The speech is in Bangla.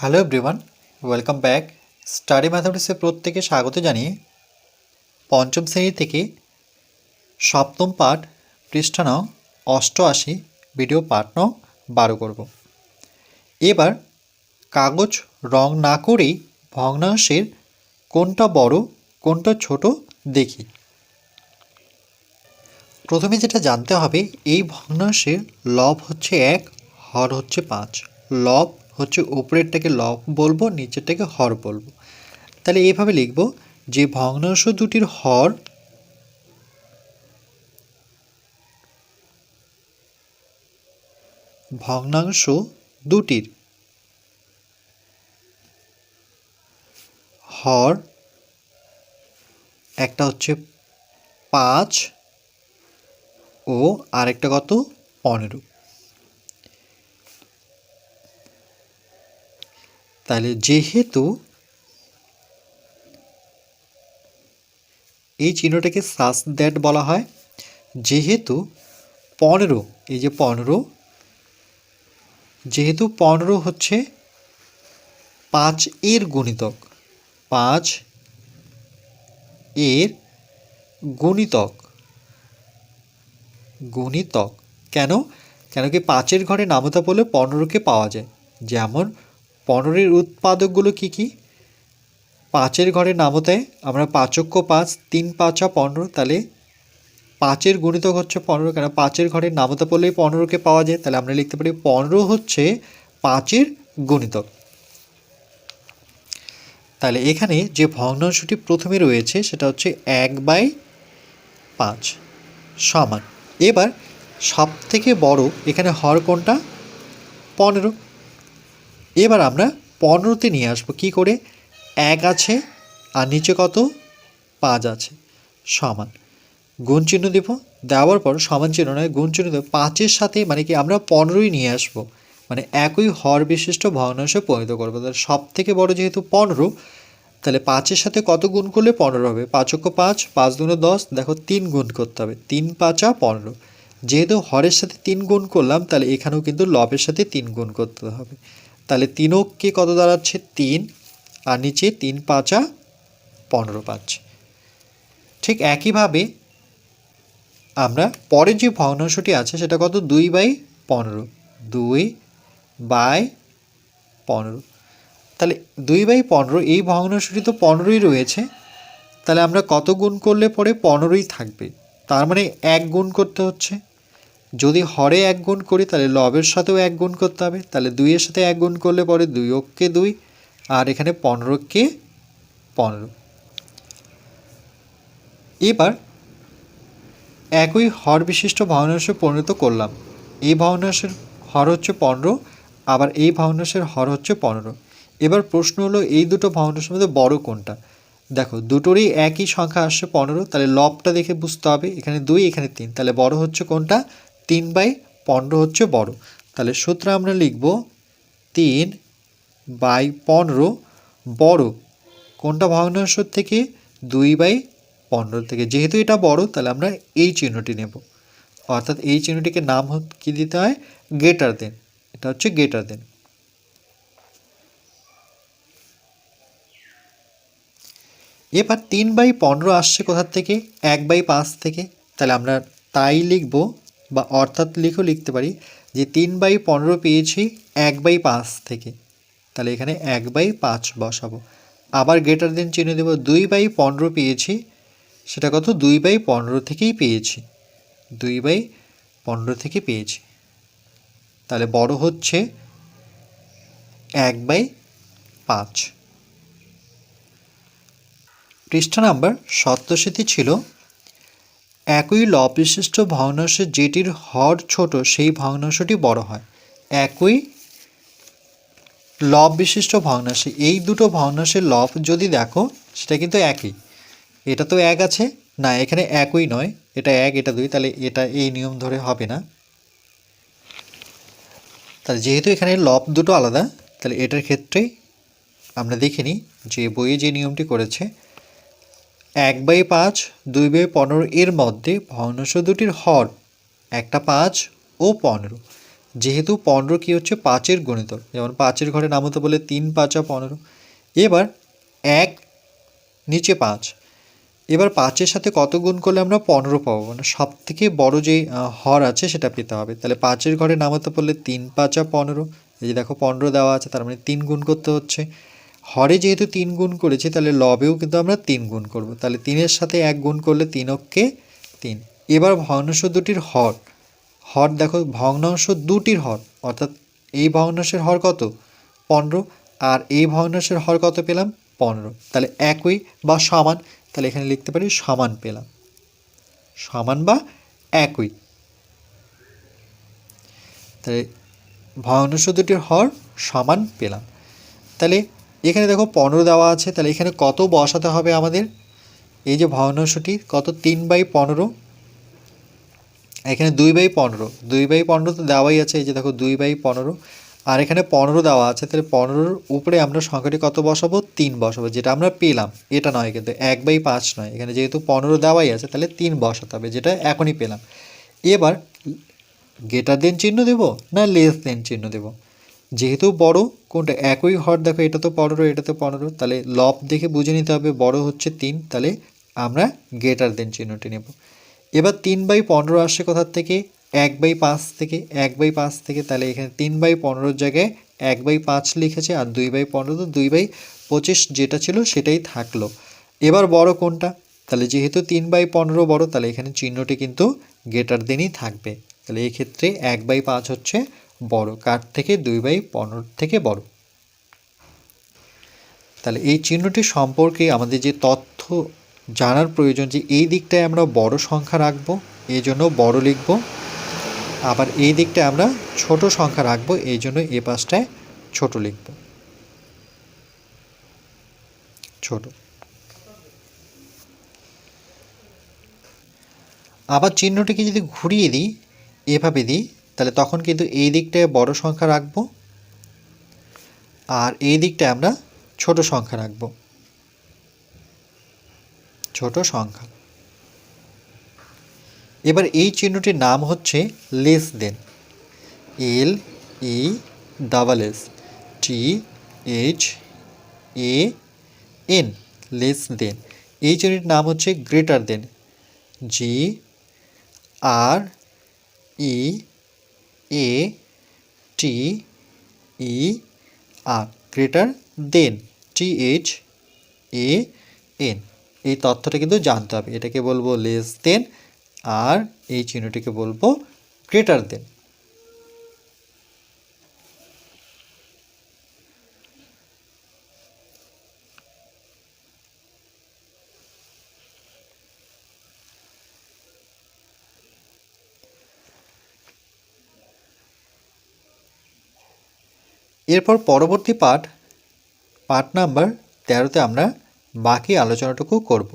Hello everyone welcome back study ম্যাথামেটিক্সে প্রত্যেকে স্বাগত জানিয়ে পঞ্চম শ্রেণি থেকে সপ্তম পাঠ পৃষ্ঠা নং অষ্টআশি ভিডিও পাঠ নং বারো করব। এবার কাগজ রং না করেই ভগ্নাংশের কোনটা বড়, কোনটা ছোট দেখি। প্রথমে যেটা জানতে হবে, এই ভগ্নাংশের লব হচ্ছে এক, হর হচ্ছে পাঁচ। লব হচ্ছে উপরেরটাকে লব বলব নিচেরটাকে হর বলব। তাহলে এইভাবে লিখব, যে ভগ্নাংশ দুটির হর ভগ্নাংশ দুটির হর একটা হচ্ছে পাঁচ ও আরেকটা কত? পনেরো। তাহলে যেহেতু এই চিহ্নটাকে সাস দ্যাট বলা হয়, যেহেতু পনেরো, এই যে পনেরো, যেহেতু পনেরো হচ্ছে পাঁচ এর গুণিতক, পাঁচ এর গুণিতক গুণিতক। কেন? কেন কি পাঁচের ঘরে নামতা বলে পনেরোকে পাওয়া যায়। যেমন পনেরোর উৎপাদকগুলো কি কি? পাঁচের ঘরে নামতায় আমরা পাঁচক্য পাঁচ, তিন পাঁচা পনেরো, তাহলে পাঁচের গুণিতক হচ্ছে পনেরো, কেন পাঁচের ঘরে নামতা পড়লেই পনেরোকে পাওয়া যায়, তাহলে আমরা লিখতে পারি পনেরো হচ্ছে পাঁচের গুণিতক। তাহলে এখানে যে ভগ্নাংশটি প্রথমে রয়েছে সেটা হচ্ছে এক বাই পাঁচ সমান। এবার সব থেকে বড় এখানে হর কোনটা? পনেরো। এবার আমরা পনেরোতে নিয়ে আসব। কি করে? এক আছে, আর নিচে কত? পাঁচ আছে। সমান। গুণ চিহ্ন দেব। দেওয়ার পর সমান চিহ্ন নয়, গুণ চিহ্ন দেবো। পাঁচের সাথে মানে কি আমরা পনেরোই নিয়ে আসব। মানে একই হর বিশিষ্ট ভগ্নাংশে পরিণত করব। তাহলে সব থেকে বড় যেহেতু পনেরো, তাহলে পাঁচের সাথে কত গুণ করলে পনেরো হবে? পাঁচক্য পাঁচ পাঁচ দুগুণে দশ, দেখো তিন গুণ করতে হবে। তিন পাঁচা পনেরো। যেহেতু হরের সাথে তিন গুণ করলাম, তাহলে এখানেও কিন্তু লবের সাথে তিন গুণ করতে হবে। তাহলে তিনককে কত দাঁড়াচ্ছে? তিন। আর নিচে তিন পাঁচা পনেরো পাঁচ। ঠিক একইভাবে আমরা পরের যে ভগ্নাংশটি আছে, সেটা কত? দুই বাই পনেরো। দুই বাই পনেরো। তাহলে দুই বাই পনেরো, এই ভগ্নাংশটি তো পনেরোই রয়েছে। তাহলে আমরা কত গুণ করলে পরে পনেরোই থাকবে? তার মানে এক গুণ করতে হচ্ছে। যদি হরে এক গুণ করি, তাহলে লবের সাথেও এক গুণ করতে হবে। তাহলে দুইয়ের সাথে এক গুণ করলে পরে দুই অক্ষে দুই, আর এখানে পনেরোকে পনেরো। এবার একই হর বিশিষ্ট ভগ্নাংশে পরিণত করলাম। এই ভগ্নাংশের হর হচ্ছে পনেরো, আবার এই ভগ্নাংশের হর হচ্ছে পনেরো। এবার প্রশ্ন হলো, এই দুটো ভগ্নাংশের মধ্যে বড় কোনটা? দেখো, দুটোরই একই সংখ্যা আসছে পনেরো, তাহলে লবটা দেখে বুঝতে হবে। এখানে দুই, এখানে তিন, তাহলে বড় হচ্ছে কোনটা? তিন বাই পনেরো হচ্ছে বড়। তাহলে সূত্র আমরা লিখব তিন বাই পনেরো বড়। কোনটা ভগ্নাংশ থেকে? দুই বাই পনেরো থেকে। যেহেতু এটা বড়, তাহলে আমরা এই চিহ্নটি নেব। অর্থাৎ এই চিহ্নটিকে নাম কী দিতে হয়? গেটার দেন। এটা হচ্ছে গেটার দেন। এবার তিন বাই পনেরো আসছে কোথার থেকে? এক বাই পাঁচ থেকে। তাহলে আমরা তাই লিখব বা অর্থাৎ লিখেও লিখতে পারি যে তিন বাই পনেরো পেয়েছি এক বাই পাঁচ থেকে। তাহলে এখানে এক বাই পাঁচ বসাবো। আবার গেটার দেন চিহ্ন দেবো দুই বাই পনেরো পেয়েছি। সেটা কত? দুই বাই পনেরো থেকেই পেয়েছি। দুই বাই পনেরো থেকে পেয়েছি। তাহলে বড় হচ্ছে এক বাই পাঁচ। পৃষ্ঠা নাম্বার সপ্তশীতি ছিল একই লব বিশিষ্ট ভগ্নাংশে যেটির হর ছোট, সেই ভগ্নাংশটি বড় হয়। একই লব বিশিষ্ট ভগ্নাংশে, এই দুটো ভগ্নাংশের লব যদি দেখো, সেটা কিন্তু একই। এটা তো এক আছে। না, এখানে একই নয়। এটা এক, এটা দুই, তাহলে এটা এই নিয়ম ধরে হবে না। তাহলে যেহেতু এখানে লব দুটো আলাদা, তাহলে এটার ক্ষেত্রে আমরা দেখিনি যে বইয়ে যে নিয়মটি করেছে এক বাই পাঁচ, দুই বাই পনেরো এর মধ্যে ভগ্নাংশ দুটির হর একটা পাঁচ ও পনেরো। যেহেতু পনেরো কী হচ্ছে? পাঁচের গণিতক। যেমন পাঁচের ঘরে নাম হতে বলে তিন, পাঁচা পনেরো। এবার এক, নিচে পাঁচ। এবার পাঁচের সাথে কত গুণ করলে আমরা পনেরো পাবো? মানে সব থেকে বড়ো যে হর আছে সেটা পেতে হবে। তাহলে পাঁচের ঘরে নামাতে পড়লে তিন, পাঁচা পনেরো। এই যে দেখো, পনেরো দেওয়া আছে, তার মানে তিন গুণ করতে হচ্ছে। হরে যেহেতু তিন গুণ করেছি, তাহলে লবেও কিন্তু আমরা তিন গুণ করব। তাহলে তিনের সাথে এক গুণ করলে তিন অক্ষে তিন। এবার ভগ্নাংশ দুটির হর। হর দেখো, ভগ্নাংশ দুটির হর, অর্থাৎ এই ভগ্নাংশের হর কত? পনেরো। আর এই ভগ্নাংশের হর কত পেলাম? পনেরো। তাহলে একই বা সমান, তাহলে এখানে লিখতে পারি সমান পেলাম। সমান বা একই। তাহলে ভগ্নাংশ দুটির হর সমান পেলাম। তাহলে এখানে দেখো পনেরো দেওয়া আছে, তাহলে এখানে কত বসাতে হবে আমাদের? এই যে ভগ্নাংশটি কত? তিন বাই পনেরো। এখানে দুই বাই পনেরো, দুই বাই পনেরো তো দেওয়াই আছে, এই যে দেখো দুই বাই পনেরো। আর এখানে পনেরো দেওয়া আছে, তাহলে পনেরোর উপরে আমরা সংখ্যাটি কত বসাবো? তিন বসাবো, যেটা আমরা পেলাম। এটা নয় কিন্তু, এক বাই পাঁচ নয়। এখানে যেহেতু পনেরো দেওয়াই আছে, তাহলে তিন বসাতে হবে, যেটা এখনই পেলাম। এবার গেটার দেন চিহ্ন দেব না লেস দেন চিহ্ন দেব? যেহেতু বড়, কোনটা একই হর? দেখো, এটা তো পনেরো, এটা তো পনেরো। তাহলে লব দেখে বুঝে নিতে হবে, বড় হচ্ছে তিন। তাহলে আমরা গেটার দেন চিহ্নটি নেব। এবার তিন বাই পনেরো আসছে কোথার থেকে? এক বাই পাঁচ থেকে। এক বাই পাঁচ থেকে, তাহলে এখানে তিন বাই পনেরোর জায়গায় এক বাই পাঁচ লিখেছে, আর দুই বাই পনেরো তো দুই বাই পঁচিশ যেটা ছিল সেটাই থাকল। এবার বড় কোনটা? তাহলে যেহেতু তিন বাই পনেরো বড়, তাহলে এখানে চিহ্নটি কিন্তু গেটার দেনই থাকবে। তাহলে এই ক্ষেত্রে এক বাই পাঁচ হচ্ছে বড় কার থেকে? দুই বাই পনেরো থেকে বড়। তাহলে এই চিহ্নটি সম্পর্কে আমাদের যে তথ্য জানার প্রয়োজন যে এই দিকটায় আমরা বড় সংখ্যা রাখব, এই জন্য বড় লিখব। আবার এই দিকটায় আমরা ছোট সংখ্যা রাখব, এই জন্য এ পাশটায় ছোট লিখব। ছোট। আবার চিহ্নটিকে যদি ঘুরিয়ে দিই, এভাবে দিই তাহলে তখন কিন্তু এই দিকটায় বড় সংখ্যা রাখব আর এই দিকটায় আমরা ছোট সংখ্যা রাখব। ছোট সংখ্যা। এবার এই চিহ্নটির নাম হচ্ছে less than. L E double S T H A N, less than. এই চিহ্নটির নাম হচ্ছে greater than. G R E A T E R greater than T H A N এই তথ্যটা কিন্তু জানতে হবে। এটাকে বলব লেস দেন আর এই চিহ্নটিকে বলব গ্রেটার দেন এরপর পরবর্তী পাঠ পাঠ নাম্বার তেরোতে আমরা বাকি আলোচনাটুকু করব।